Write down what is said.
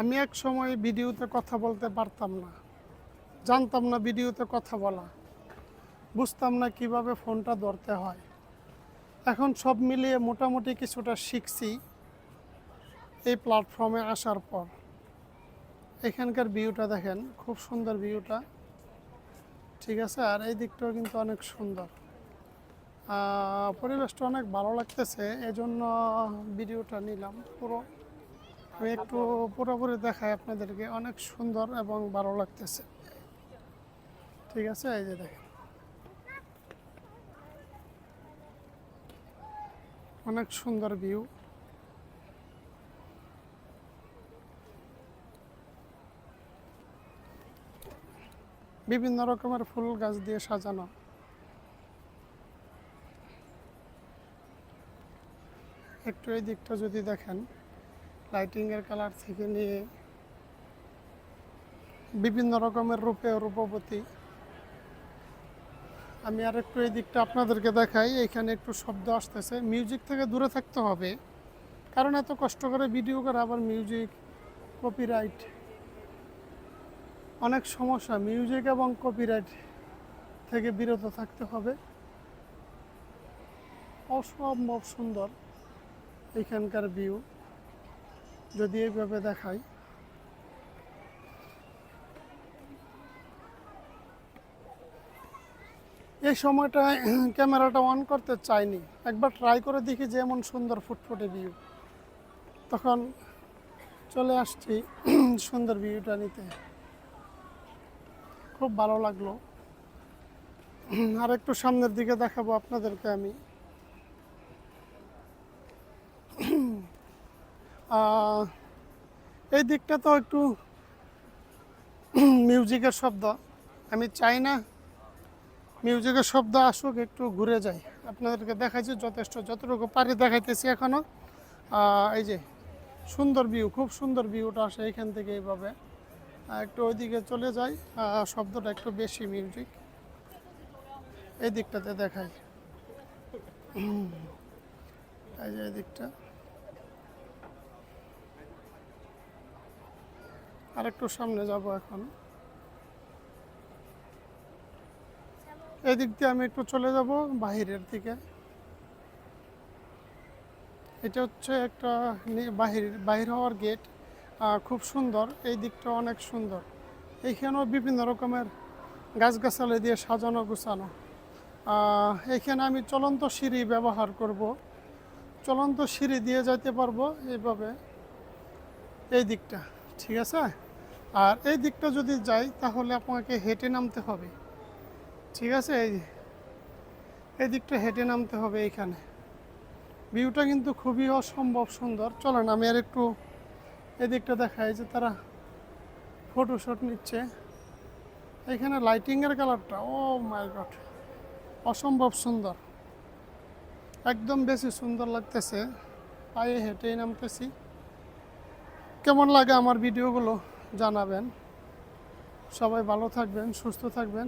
আমি এক সময় ভিডিওতে কথা বলতে পারতাম না। জানতাম না ভিডিওতে কথা বলা। বুঝতাম না কীভাবে ফোনটা ধরতে হয়। এখন সব মিলিয়ে মোটামুটি কিছুটা শিখছি এই প্ল্যাটফর্মে আসার পর। এখানকার ভিউটা দেখেন, খুব সুন্দর ভিউটা ঠিক আছে? আর এই দিকটাও কিন্তু অনেক সুন্দর। পরিবেশটা অনেক ভালো লাগতেছে, এজন্য ভিডিওটা নিলাম পুরো। আমি একটু পুরোপুরি দেখাই আপনাদেরকে। অনেক সুন্দর এবং ভালো লাগতেছে। ঠিক আছে? এই যে দেখেন। অনেক সুন্দর ভিউ। বিভিন্ন রকমের ফুল গাছ দিয়ে সাজানো। একটু এই দিকটা যদি দেখেন। লাইটিংয়ের কালার থেকে নিয়ে বিভিন্ন রকমের রূপে রূপবতী। আমি আর একটু এই দিকটা আপনাদেরকে দেখাই, এখানে একটু শব্দ আসতেছে। মিউজিক থেকে দূরে থাকতে হবে, কারণ এত কষ্ট করে ভিডিও করে আবার মিউজিক কপিরাইট অনেক সমস্যা, মিউজিক এবং কপিরাইট থেকে বিরত থাকতে হবে। অসম্ভব সুন্দর এখানকার ভিউ যদি এইভাবে দেখাই। এই সময়টায় ক্যামেরাটা অন করতে চাইনি। একবার ট্রাই করে দেখি যে এমন সুন্দর ফুটফুটে ভিউ তখন চলে আসছি সুন্দর ভিউটা নিতে। খুব ভালো লাগল। আর একটু সামনের দিকে দেখাবো আপনাদেরকে আমি। এই দিকটা তো একটু মিউজিকের শব্দ। আমি চাই না মিউজিকের শব্দ আসুক একটু ঘুরে যাই। আপনাদেরকে দেখাইছি যথেষ্ট যতটুকু পারি দেখাইতেছি এখনও। আহ, এই যে সুন্দর ভিউ খুব সুন্দর ভিউটা আসে এখান থেকে এইভাবে। একটু ওইদিকে চলে যাই। শব্দটা একটু বেশি মিউজিক এই দিকটাতে দেখাই। এই যে এই দিকটা। আর একটু সামনে যাব এখন। এই দিক দিয়ে আমি একটু চলে যাব বাহিরের দিকে। এটা হচ্ছে একটা বাহির বাহির হওয়ার গেট খুব সুন্দর। এই দিকটা অনেক সুন্দর। এইখানেও বিভিন্ন রকমের গাছগাছালি দিয়ে সাজানো, গুছানো। এখানে আমি চলন্ত সিঁড়ি ব্যবহার করব। চলন্ত সিঁড়ি দিয়ে যাইতে পারব এইভাবে। এই দিকটা। ঠিক আছে? আর এই দিকটা যদি যাই, তাহলে আপনাকে হেঁটে নামতে হবে। ঠিক আছে? এই এই দিকটা হেঁটে নামতে হবে এইখানে। ভিউটা কিন্তু খুবই অসম্ভব সুন্দর। চলেন, আমি আর একটু এদিকটা দেখাই যে তারা ফটোশ্যুট নিচ্ছে। এখানে লাইটিংয়ের কালারটা ও মাই গড অসম্ভব সুন্দর। একদম বেশি সুন্দর লাগতেছে। পায়ে হেঁটেই নামতেছি। কেমন লাগে আমার ভিডিওগুলো জানাবেন। সবাই ভালো থাকবেন সুস্থ থাকবেন।